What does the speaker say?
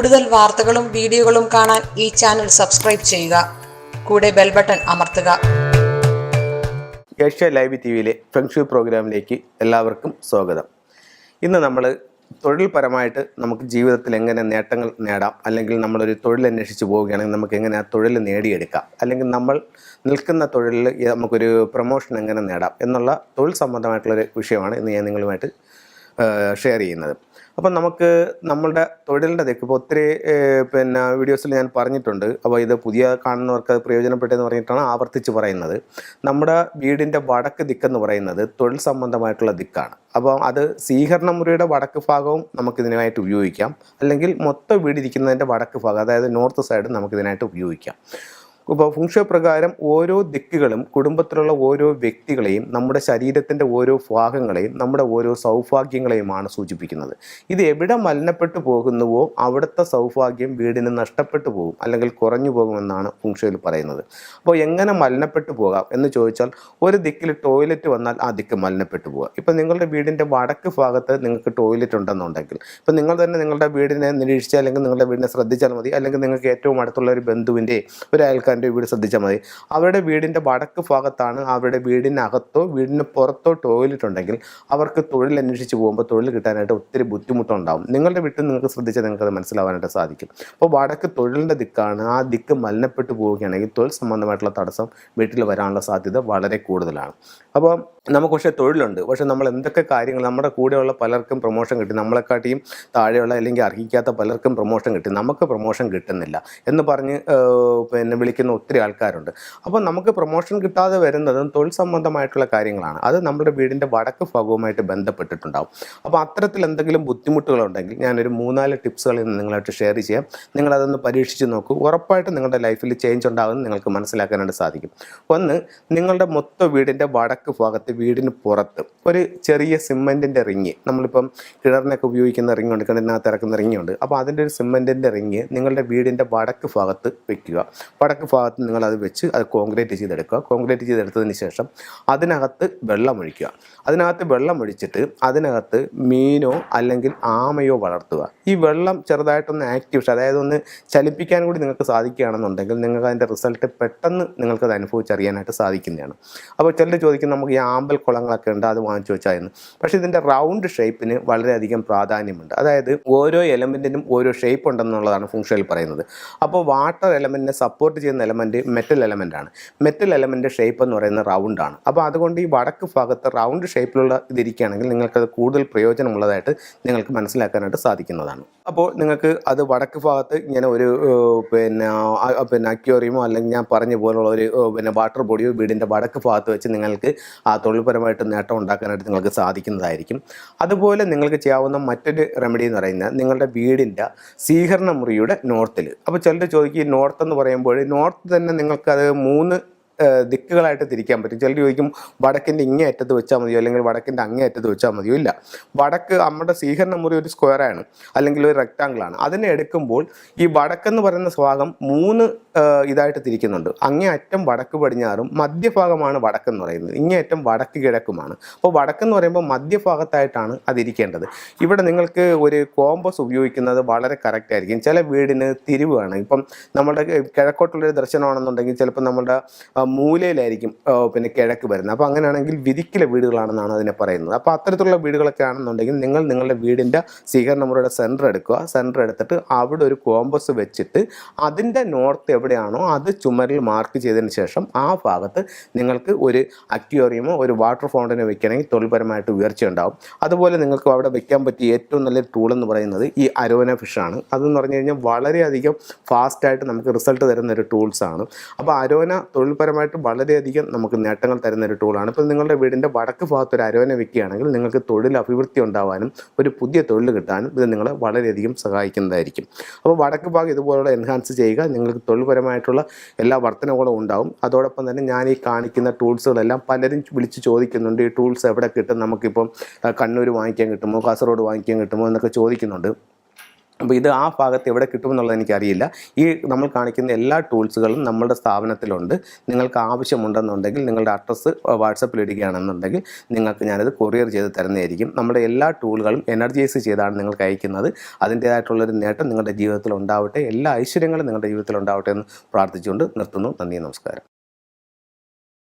കൂടുതൽ വാർത്തകളും വീഡിയോകളും കാണാൻ ഈ ചാനൽ സബ്സ്ക്രൈബ് ചെയ്യുക. കൂടെ ബെൽ ബട്ടൺ അമർത്തുക. ഏഷ്യ ലൈവ് ടി വിയിലെ ഫെങ്ഷു പ്രോഗ്രാമിലേക്ക് എല്ലാവർക്കും സ്വാഗതം. ഇന്ന് നമ്മൾ തൊഴിൽപരമായിട്ട് നമുക്ക് ജീവിതത്തിൽ എങ്ങനെ നേട്ടങ്ങൾ നേടാം അല്ലെങ്കിൽ നമ്മളൊരു തൊഴിൽ അന്വേഷിച്ച് പോവുകയാണെങ്കിൽ നമുക്ക് എങ്ങനെ ആ തൊഴിൽ നേടിയെടുക്കാം അല്ലെങ്കിൽ നമ്മൾ നിൽക്കുന്ന തൊഴിലിൽ നമുക്കൊരു പ്രൊമോഷൻ എങ്ങനെ നേടാം എന്നുള്ള തൊഴിൽ സംബന്ധമായിട്ടുള്ളൊരു വിഷയമാണ് ഇന്ന് ഞാൻ നിങ്ങളുമായിട്ട് ഷെയർ ചെയ്യുന്നത്. അപ്പം നമുക്ക് നമ്മളുടെ തൊഴിലിന്റെ ഇപ്പോൾ ഒത്തിരി പിന്നെ വീഡിയോസിൽ ഞാൻ പറഞ്ഞിട്ടുണ്ട്. അപ്പോൾ ഇത് പുതിയ കാണുന്നവർക്ക് അത് പ്രയോജനപ്പെട്ടെന്ന് പറഞ്ഞിട്ടാണ് ആവർത്തിച്ച് പറയുന്നത്. നമ്മുടെ വീടിന്റെ വടക്ക് ദിക്കെന്ന് പറയുന്നത് തൊഴിൽ സംബന്ധമായിട്ടുള്ള ദിക്കാണ്. അപ്പോൾ അത് സ്വീകരണ മുറിയുടെ വടക്ക് ഭാഗവും നമുക്കിതിനായിട്ട് ഉപയോഗിക്കാം. അല്ലെങ്കിൽ മൊത്തം വീടിരിക്കുന്നതിന്റെ വടക്ക് ഭാഗം അതായത് നോർത്ത് സൈഡ് നമുക്കിതിനായിട്ട് ഉപയോഗിക്കാം. ഇപ്പോൾ ഫുങ്ഷ പ്രകാരം ഓരോ ദിക്കുകളും കുടുംബത്തിലുള്ള ഓരോ വ്യക്തികളെയും നമ്മുടെ ശരീരത്തിന്റെ ഓരോ ഭാഗങ്ങളെയും നമ്മുടെ ഓരോ സൗഭാഗ്യങ്ങളെയുമാണ് സൂചിപ്പിക്കുന്നത്. ഇത് എവിടെ മലിനപ്പെട്ടു പോകുന്നുവോ അവിടുത്തെ സൗഭാഗ്യം വീടിന് നഷ്ടപ്പെട്ടു പോകും അല്ലെങ്കിൽ കുറഞ്ഞു പോകുമെന്നാണ് ഫുങ്ഷയിൽ പറയുന്നത്. അപ്പോൾ എങ്ങനെ മലിനപ്പെട്ടു പോകാം എന്ന് ചോദിച്ചാൽ ഒരു ദിക്കിൽ ടോയ്ലറ്റ് വന്നാൽ ആ ദിക്ക് മലിനപ്പെട്ടു പോകാം ഇപ്പം നിങ്ങളുടെ വീടിന്റെ വടക്ക് ഭാഗത്ത് നിങ്ങൾക്ക് ടോയ്ലറ്റ് ഉണ്ടെന്നുണ്ടെങ്കിൽ ഇപ്പം നിങ്ങൾ തന്നെ നിങ്ങളുടെ വീടിനെ നിരീക്ഷിച്ചാൽ അല്ലെങ്കിൽ നിങ്ങളുടെ വീടിനെ ശ്രദ്ധിച്ചാൽ മതി അല്ലെങ്കിൽ നിങ്ങൾക്ക് ഏറ്റവും അടുത്തുള്ള ഒരു ബന്ധുവിന്റെ ഒരു അയൽക്കാരന്റെ വീട് ശ്രദ്ധിച്ചാൽ മതി. അവരുടെ വീടിന്റെ വടക്ക് ഭാഗത്താണ് അവരുടെ വീടിനകത്തോ വീടിന് പുറത്തോ ടോയ്ലറ്റ് ഉണ്ടെങ്കിൽ അവർക്ക് തൊഴിൽ അന്വേഷിച്ച് പോകുമ്പോൾ തൊഴിൽ കിട്ടാനായിട്ട് ഒത്തിരി ബുദ്ധിമുട്ടുണ്ടാവും. നിങ്ങളുടെ വീട്ടിൽ നിങ്ങൾക്ക് ശ്രദ്ധിച്ചാൽ നിങ്ങൾക്ക് അത് മനസ്സിലാവാനായിട്ട് സാധിക്കും. അപ്പോൾ വടക്ക് തൊഴിലിന്റെ ദിക്കാണ് ആ ദിക്ക് മലിനപ്പെട്ടു പോവുകയാണെങ്കിൽ തൊഴിൽ സംബന്ധമായിട്ടുള്ള തടസ്സം വീട്ടിൽ വരാനുള്ള സാധ്യത വളരെ കൂടുതലാണ്. അപ്പോൾ നമുക്ക് പക്ഷേ തൊഴിലുണ്ട്. പക്ഷേ നമ്മൾ എന്തൊക്കെ കാര്യങ്ങൾ നമ്മുടെ കൂടെയുള്ള പലർക്കും പ്രൊമോഷൻ കിട്ടി. നമ്മളെക്കാട്ടിയും താഴെയുള്ള അല്ലെങ്കിൽ അർഹിക്കാത്ത പലർക്കും പ്രൊമോഷൻ കിട്ടി. നമുക്ക് പ്രൊമോഷൻ കിട്ടുന്നില്ല എന്ന് പറഞ്ഞ് പിന്നെ പിന്നെ വിളിക്കുന്ന ഒത്തിരി ആൾക്കാരുണ്ട്. അപ്പോൾ നമുക്ക് പ്രൊമോഷൻ കിട്ടാതെ വരുന്നതും തൊഴിൽ സംബന്ധമായിട്ടുള്ള കാര്യങ്ങളാണ്. അത് നമ്മുടെ വീടിന്റെ വടക്ക് ഭാഗവുമായിട്ട് ബന്ധപ്പെട്ടിട്ടുണ്ടാവും. അപ്പോൾ അത്തരത്തിൽ എന്തെങ്കിലും ബുദ്ധിമുട്ടുകളുണ്ടെങ്കിൽ ഞാനൊരു മൂന്നാൽ ടിപ്സുകൾ ഇന്ന് നിങ്ങളായിട്ട് ഷെയർ ചെയ്യാം. നിങ്ങളതൊന്ന് പരീക്ഷിച്ച് നോക്കൂ. ഉറപ്പായിട്ടും നിങ്ങളുടെ ലൈഫിൽ ചേഞ്ച് ഉണ്ടാകുമെന്ന് നിങ്ങൾക്ക് മനസ്സിലാക്കാനായിട്ട് സാധിക്കും. ഒന്ന് നിങ്ങളുടെ മൊത്തം വീടിന്റെ വടക്ക് ഭാഗത്ത് വീടിന് പുറത്ത് ഒരു ചെറിയ സിമെന്റിന്റെ റിങ് നമ്മളിപ്പം കിണറിനൊക്കെ ഉപയോഗിക്കുന്ന റിങ് ഉണ്ട് കിണറിനകത്ത് ഇറക്കുന്ന റിങ് ഉണ്ട്. അപ്പോൾ അതിന്റെ ഒരു സിമെന്റിന്റെ റിങ് നിങ്ങളുടെ വീടിന്റെ വടക്ക് ഭാഗത്ത് വയ്ക്കുക വടക്ക് ഭാഗത്ത് നിങ്ങൾ അത് വെച്ച് അത് കോൺക്രീറ്റ് ചെയ്തെടുക്കുക. കോൺക്രീറ്റ് ചെയ്തെടുത്തതിന് ശേഷം അതിനകത്ത് വെള്ളം ഒഴിക്കുക. അതിനകത്ത് വെള്ളം ഒഴിച്ചിട്ട് അതിനകത്ത് മീനോ അല്ലെങ്കിൽ ആമയോ വളർത്തുക. ഈ വെള്ളം ചെറുതായിട്ടൊന്ന് ആക്റ്റീവ് അതായത് ഒന്ന് ചലിപ്പിക്കാൻ കൂടി നിങ്ങൾക്ക് സാധിക്കുകയാണെന്നുണ്ടെങ്കിൽ നിങ്ങൾക്ക് അതിന്റെ റിസൾട്ട് പെട്ടെന്ന് നിങ്ങൾക്കത് അനുഭവിച്ചറിയാനായിട്ട് സാധിക്കുന്നതാണ്. അപ്പോൾ ചിലർ ചോദിക്കും നമുക്ക് ഈ ആമ്പൽ കുളങ്ങളൊക്കെ ഉണ്ട് അത് വാങ്ങിച്ചു വെച്ചാൽ എന്ന്. പക്ഷേ ഇതിന്റെ റൗണ്ട് ഷേപ്പിന് വളരെയധികം പ്രാധാന്യമുണ്ട്. അതായത് ഓരോ എലമെന്റിനും ഓരോ ഷേപ്പ് ഉണ്ടെന്നുള്ളതാണ് ഫുങ്ഷനിൽ പറയുന്നത്. അപ്പോൾ വാട്ടർ എലമെന്റിനെ സപ്പോർട്ട് ചെയ്യുന്ന എലമെന്റ് മെറ്റൽ ആണ്. മെറ്റൽ എലമെന്റ് ഷേപ്പ് എന്ന് പറയുന്നത് റൗണ്ട് ആണ്. അപ്പോൾ അതുകൊണ്ട് ഈ വടക്ക് ഭാഗത്ത് റൗണ്ട് ഷേപ്പിലുള്ള ഇതിരിക്കുകയാണെങ്കിൽ നിങ്ങൾക്കത് കൂടുതൽ പ്രയോജനമുള്ളതായിട്ട് നിങ്ങൾക്ക് മനസ്സിലാക്കാനായിട്ട് സാധിക്കുന്നതാണ്. അപ്പോൾ നിങ്ങൾക്ക് അത് വടക്ക് ഭാഗത്ത് ഇങ്ങനെ ഒരു പിന്നെ പിന്നെ അക്യോറിയമോ അല്ലെങ്കിൽ ഞാൻ പറഞ്ഞ പോലുള്ള ഒരു പിന്നെ വാട്ടർ ബോഡിയോ വീടിന്റെ വടക്ക് ഭാഗത്ത് വെച്ച് നിങ്ങൾക്ക് ആ തൊഴിൽപരമായിട്ട് നേട്ടം ഉണ്ടാക്കാനായിട്ട് നിങ്ങൾക്ക് സാധിക്കുന്നതായിരിക്കും. അതുപോലെ നിങ്ങൾക്ക് ചെയ്യാവുന്ന മറ്റൊരു റെമഡി എന്ന് പറയുന്നത് നിങ്ങളുടെ വീടിന്റെ സ്വീകരണ മുറിയുടെ നോർത്തിൽ അപ്പോൾ ചിലർ ചോദിക്കും നോർത്ത് എന്ന് പറയുമ്പോൾ നോർത്ത് തന്നെ നിങ്ങൾക്കത് മൂന്ന് ദിക്കുകളായിട്ട് തിരിക്കാൻ പറ്റും. ചിലർ ചോദിക്കും വടക്കിന്റെ ഇങ്ങേ അറ്റത്ത് വെച്ചാൽ മതിയോ? അല്ലെങ്കിൽ വടക്കിന്റെ അങ്ങേ അറ്റത്ത് വെച്ചാൽ മതിയോ? ഇല്ല. വടക്ക് നമ്മുടെ സ്വീകരണ മുറി ഒരു സ്ക്വയറാണ് അല്ലെങ്കിൽ ഒരു ആണ്. അതിനെ എടുക്കുമ്പോൾ ഈ വടക്കെന്ന് പറയുന്ന ഭാഗം മൂന്ന് ഇതായിട്ട് തിരിക്കുന്നുണ്ട്. അങ്ങേ അറ്റം വടക്ക് പടിഞ്ഞാറും മധ്യഭാഗമാണ് വടക്കെന്ന് പറയുന്നത്. ഇങ്ങേ അറ്റം വടക്ക് കിഴക്കുമാണ്. അപ്പോൾ വടക്കെന്ന് പറയുമ്പോൾ മധ്യഭാഗത്തായിട്ടാണ് അതിരിക്കേണ്ടത്. ഇവിടെ നിങ്ങൾക്ക് ഒരു കോമ്പസ് ഉപയോഗിക്കുന്നത് വളരെ കറക്റ്റ് ആയിരിക്കും. ചില വീടിന് തിരിവാണ് ഇപ്പം നമ്മുടെ കിഴക്കോട്ടുള്ളൊരു ദർശനമാണെന്നുണ്ടെങ്കിൽ ചിലപ്പോൾ നമ്മുടെ മൂലയിലായിരിക്കും പിന്നെ കിഴക്ക് വരുന്നത്. അപ്പോൾ അങ്ങനെയാണെങ്കിൽ വിധിക്കിലെ വീടുകളാണെന്നാണ് അതിനെ പറയുന്നത്. അപ്പോൾ അത്തരത്തിലുള്ള വീടുകളൊക്കെ ആണെന്നുണ്ടെങ്കിൽ നിങ്ങൾ നിങ്ങളുടെ വീടിന്റെ സ്വീകരണ മുറിയുടെ സെന്റർ എടുക്കുക. സെന്റർ എടുത്തിട്ട് അവിടെ ഒരു കോമ്പസ് വെച്ചിട്ട് അതിന്റെ നോർത്ത് എവിടെയാണോ അത് ചുമരിൽ മാർക്ക് ചെയ്തതിന് ശേഷം ആ ഭാഗത്ത് നിങ്ങൾക്ക് ഒരു അക്വേറിയമോ ഒരു വാട്ടർ ഫൗണ്ടനോ വെക്കണമെങ്കിൽ തൊഴിൽപരമായിട്ട് ഉയർച്ച ഉണ്ടാവും. അതുപോലെ നിങ്ങൾക്ക് അവിടെ വെക്കാൻ പറ്റിയ ഏറ്റവും നല്ലൊരു ടൂൾ എന്ന് പറയുന്നത് ഈ അരോന ഫിഷാണ് അതെന്ന് പറഞ്ഞു കഴിഞ്ഞാൽ വളരെയധികം ഫാസ്റ്റായിട്ട് നമുക്ക് റിസൾട്ട് തരുന്ന ഒരു ടൂൾസാണ് അപ്പോൾ അരോന തൊഴിൽപരമായിട്ട് വളരെയധികം നമുക്ക് നേട്ടങ്ങൾ തരുന്ന ഒരു ടൂളാണ് ഇപ്പോൾ നിങ്ങളുടെ വീടിന്റെ വടക്ക് ഭാഗത്ത് ഒരു അരവനെ വെക്കുകയാണെങ്കിൽ നിങ്ങൾക്ക് തൊഴിൽ അഭിവൃദ്ധി ഉണ്ടാവാനും ഒരു പുതിയ തൊഴിൽ കിട്ടാനും ഇത് നിങ്ങളെ വളരെയധികം സഹായിക്കുന്നതായിരിക്കും. അപ്പോൾ വടക്ക് ഭാഗം ഇതുപോലുള്ള എൻഹാൻസ് ചെയ്യുക. നിങ്ങൾക്ക് തൊഴിൽപരമായിട്ടുള്ള എല്ലാ വർധനകളും ഉണ്ടാവും. അതോടൊപ്പം തന്നെ ഞാൻ ഈ കാണിക്കുന്ന ടൂൾസുകളെല്ലാം പലരും വിളിച്ച് ചോദിക്കുന്നുണ്ട്. ഈ ടൂൾസ് എവിടെ കിട്ടും? നമുക്കിപ്പം കണ്ണൂർ വാങ്ങിക്കാൻ കിട്ടുമോ? കാസർഗോഡ് വാങ്ങിക്കാൻ കിട്ടുമോ? എന്നൊക്കെ ചോദിക്കുന്നുണ്ട്. അപ്പോൾ ഇത് ആ ഭാഗത്ത് എവിടെ കിട്ടുമെന്നുള്ളത് എനിക്കറിയില്ല. ഈ നമ്മൾ കാണിക്കുന്ന എല്ലാ ടൂൾസുകളും നമ്മളുടെ സ്ഥാപനത്തിലുണ്ട്. നിങ്ങൾക്ക് ആവശ്യമുണ്ടെന്നുണ്ടെങ്കിൽ നിങ്ങളുടെ അഡ്രസ്സ് വാട്സപ്പിൽ ഇടുകയാണെന്നുണ്ടെങ്കിൽ നിങ്ങൾക്ക് ഞാനത് കൊറിയർ ചെയ്ത് തരുന്നതായിരിക്കും. നമ്മുടെ എല്ലാ ടൂളുകളും എനർജൈസ് ചെയ്താണ് നിങ്ങൾക്ക് അയക്കുന്നത്. അതിന്റേതായിട്ടുള്ളൊരു നേട്ടം നിങ്ങളുടെ ജീവിതത്തിൽ ഉണ്ടാവട്ടെ. എല്ലാ ഐശ്വര്യങ്ങളും നിങ്ങളുടെ ജീവിതത്തിൽ ഉണ്ടാവട്ടെ എന്ന് പ്രാർത്ഥിച്ചുകൊണ്ട് നിർത്തുന്നു. നന്ദി നമസ്കാരം.